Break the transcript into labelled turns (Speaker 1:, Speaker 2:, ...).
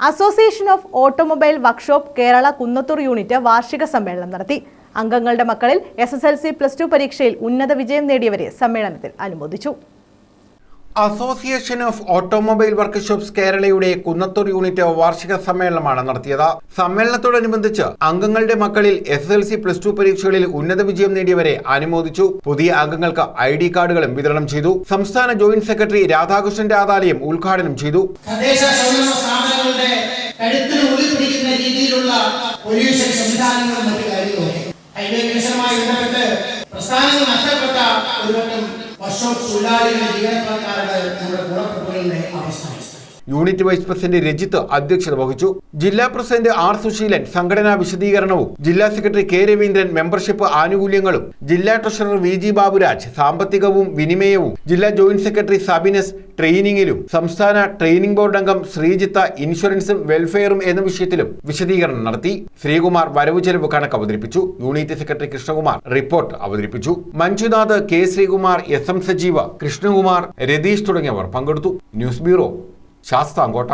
Speaker 1: Association of automobile workshop Kerala Kunnathur unit വാർഷിക സമ്മേളനം നടത്തി. അംഗങ്ങളുടെ മക്കളിൽ S S L C plus two പരീക്ഷയിൽ ഉന്നത വിജയം നേടിയവരെ സമ്മേളനത്തിൽ അനുമോദിച്ചു.
Speaker 2: അസോസിയേഷൻ ഓഫ് ഓട്ടോമൊബൈൽ വർക്ക്ഷോപ്സ് കേരളയുടെ കുന്നത്തൂർ യൂണിറ്റ് വാർഷിക സമ്മേളനമാണ് നടത്തിയത്. സമ്മേളനത്തോടനുബന്ധിച്ച് അംഗങ്ങളുടെ മക്കളിൽ S L C plus two പരീക്ഷകളിൽ ഉന്നത വിജയം നേടിയവരെ അനുമോദിച്ചു. പുതിയ അംഗങ്ങൾക്ക് ഐ ഡി കാർഡുകളും വിതരണം ചെയ്തു. സംസ്ഥാന ജോയിന്റ് സെക്രട്ടറി രാധാകൃഷ്ണൻ രാതാലയം ഉദ്ഘാടനം ചെയ്തു.
Speaker 3: സംവിധാനങ്ങളും വർഷോപ്പ് തൊഴിലാളികളുടെ ജീവനക്കാരുടെ നമ്മുടെ ഗുണപ്രഭുകളുടെ അവസ്ഥ
Speaker 2: യൂണിറ്റ് വൈസ് പ്രസിഡന്റ് രജിത്ത് അധ്യക്ഷത വഹിച്ചു. ജില്ലാ പ്രസിഡന്റ് ആർ സുശീലൻ സംഘടനാ വിശദീകരണവും ജില്ലാ സെക്രട്ടറി കെ രവീന്ദ്രൻ മെമ്പർഷിപ്പ് ആനുകൂല്യങ്ങളും ജില്ലാ ട്രഷറർ വി ജി ബാബുരാജ് സാമ്പത്തികവും വിനിമയവും ജില്ലാ ജോയിന്റ് സെക്രട്ടറി സബിനസ് ട്രെയിനിങ്ങിലും സംസ്ഥാന ട്രെയിനിംഗ് ബോർഡ് അംഗം ശ്രീജിത്ത ഇൻഷുറൻസും വെൽഫെയറും എന്ന വിഷയത്തിലും വിശദീകരണം നടത്തി. ശ്രീകുമാർ വരവ് ചെലവ് കണക്ക് അവതരിപ്പിച്ചു. യൂണിറ്റ് സെക്രട്ടറി കൃഷ്ണകുമാർ റിപ്പോർട്ട് അവതരിപ്പിച്ചു. Manjunath K Sreekumar S M Sajeeva Krishnakumar Ratheesh തുടങ്ങിയവർ പങ്കെടുത്തു. News bureau Sasthamkotta